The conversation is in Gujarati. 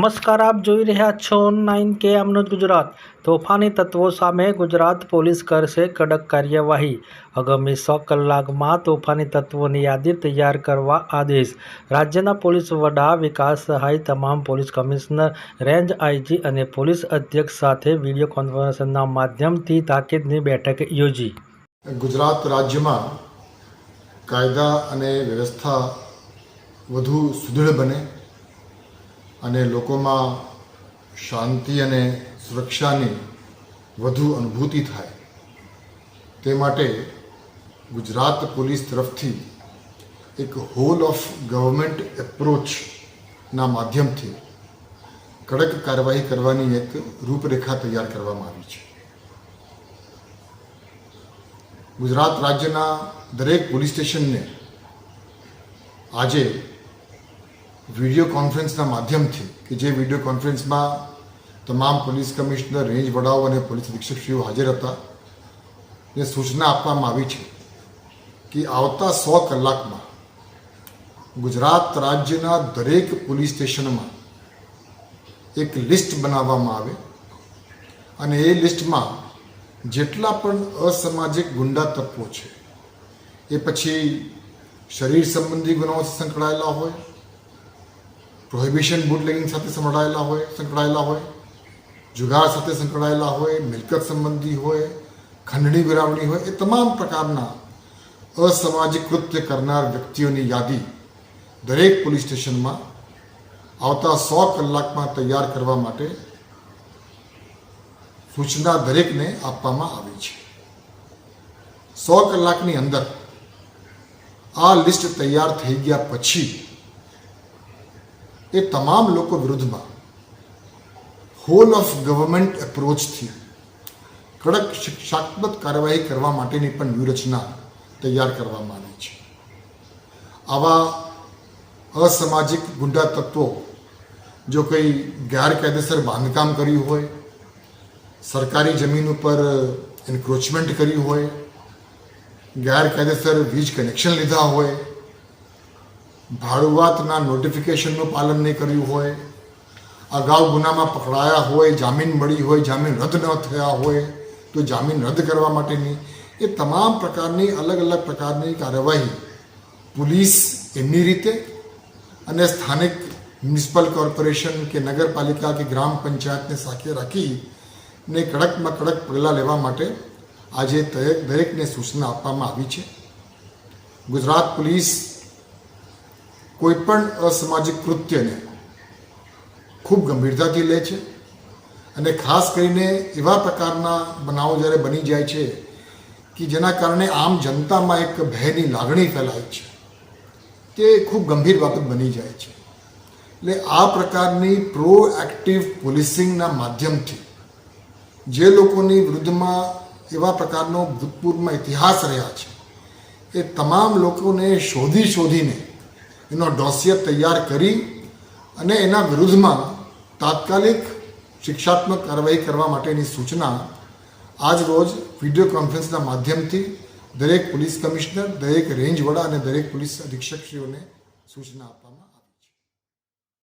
નમસ્કાર, આપ જોઈ રહ્યા છો નાઇન કે આમનું ગુજરાત. તોફાની તત્વો સામે ગુજરાત પોલીસ કરશે કડક કાર્યવાહી. આગામી સો કલાકમાં તોફાની તત્વોની યાદી તૈયાર કરવા આદેશ. રાજ્યના પોલીસ વડા, વિકાસ સહાય, તમામ પોલીસ કમિશનર, રેન્જ આઈજી અને પોલીસ અધ્યક્ષ સાથે વીડિયો કોન્ફરન્સના માધ્યમથી તાકીદની બેઠક યોજી. ગુજરાત રાજ્યમાં કાયદા અને વ્યવસ્થા વધુ સુદૃઢ બને. અને લોકોમાં શાંતિ અને સુરક્ષાની વધુ અનુભૂતિ થાય. તે માટે ગુજરાત પોલીસ તરફથી એક હોલ ઓફ ગવર્મેન્ટ એપ્રોચના માધ્યમથી કડક કાર્યવાહી કરવાની એક રૂપરેખા તૈયાર કરવામાં આવી છે. ગુજરાત રાજ્યના દરેક પોલીસ સ્ટેશનને આજે વીડિયો કોન્ફરન્સના માધ્યમથી કે જે વીડિયો કોન્ફરન્સમાં તમામ પોલીસ કમિશનર, રેન્જ વડાઓ અને પોલીસ અધિક્ષકશ્રીઓ હાજર હતા. ને સૂચના આપવામાં આવી છે કે આવતા સો કલાકમાં ગુજરાત રાજ્યના દરેક પોલીસ સ્ટેશનમાં એક લિસ્ટ બનાવવામાં આવે અને એ લિસ્ટમાં જેટલા પણ અસામાજિક ગુંડા તત્વો છે, એ પછી શરીર સંબંધી ગુનાઓ સંકળાયેલા હોય પ્રોહિબિશન બુટલેગિંગ સાથે સંકળાયેલા હોય સંકળાયેલા હોય જુગાર સાથે સંકળાયેલા હોય મિલકત સંબંધી હોય ખંડણી વિરાવણી હોય એ તમામ પ્રકારના અસામાજિક કૃત્ય કરનાર વ્યક્તિઓની યાદી દરેક પોલીસ સ્ટેશનમાં આવતા સો કલાકમાં તૈયાર કરવા માટે સૂચના દરેકને આપવામાં આવી છે સો કલાકની અંદર આ લિસ્ટ તૈયાર થઈ ગયા પછી એ તમામ લોકો વિરુદ્ધમાં હોલ ઓફ ગવર્મેન્ટ એપ્રોચથી કડક શિક્ષાત્મક કાર્યવાહી કરવા માટેની પણ વ્યૂહરચના તૈયાર કરવામાં આવી છે. આવા અસામાજિક ગુંડા તત્વો જો કોઈ ગેરકાયદેસર બાંધકામ કર્યું હોય, સરકારી જમીન ઉપર એન્ક્રોચમેન્ટ કર્યું હોય, ગેરકાયદેસર વીજ કનેક્શન લીધા હોય ભાડુઆતના નોટિફિકેશનનું પાલન નહીં કર્યું હોય, અગાઉ ગુનામાં પકડાયા હોય, જામીન મળી હોય, જામીન રદ ન થયા હોય, તો જામીન રદ કરવા માટેની એ તમામ પ્રકારની અલગ અલગ પ્રકારની કાર્યવાહી પોલીસ એમની રીતે અને સ્થાનિક મ્યુનિસિપલ કોર્પોરેશન કે નગરપાલિકા કે ગ્રામ પંચાયતને સાથે રાખી ને કડકમાં કડક પગલાં લેવા માટે આજે દરેક દરેકને સૂચના આપવામાં આવી છે. ગુજરાત પોલીસ કોઈ પણ અસામાજિક કૃત્યને ખૂબ ગંભીરતાથી લે છે અને ખાસ કરીને એવા પ્રકારના બનાવો જ્યારે બની જાય છે કે જેના કારણે આમ જનતામાં એક ભયની લાગણી ફેલાય છે, તે ખૂબ ગંભીર બાબત બની જાય છે. એટલે આ પ્રકારની પ્રો એક્ટિવ પોલીસિંગના માધ્યમથી જે લોકોની વિરુદ્ધમાં એવા પ્રકારનો ભૂતપૂર્વમાં ઇતિહાસ રહ્યા છે, એ તમામ લોકોને શોધી શોધીને એનો ડોસિયર તૈયાર કરી અને એના વિરુદ્ધમાં તાત્કાલિક શિક્ષાત્મક કાર્યવાહી કરવા માટેની સૂચના આજ રોજ વીડિયો કોન્ફરન્સના માધ્યમથી દરેક પોલીસ કમિશનર, દરેક રેન્જ વડા અને દરેક પોલીસ અધિક્ષકશ્રીઓને સૂચના આપવામાં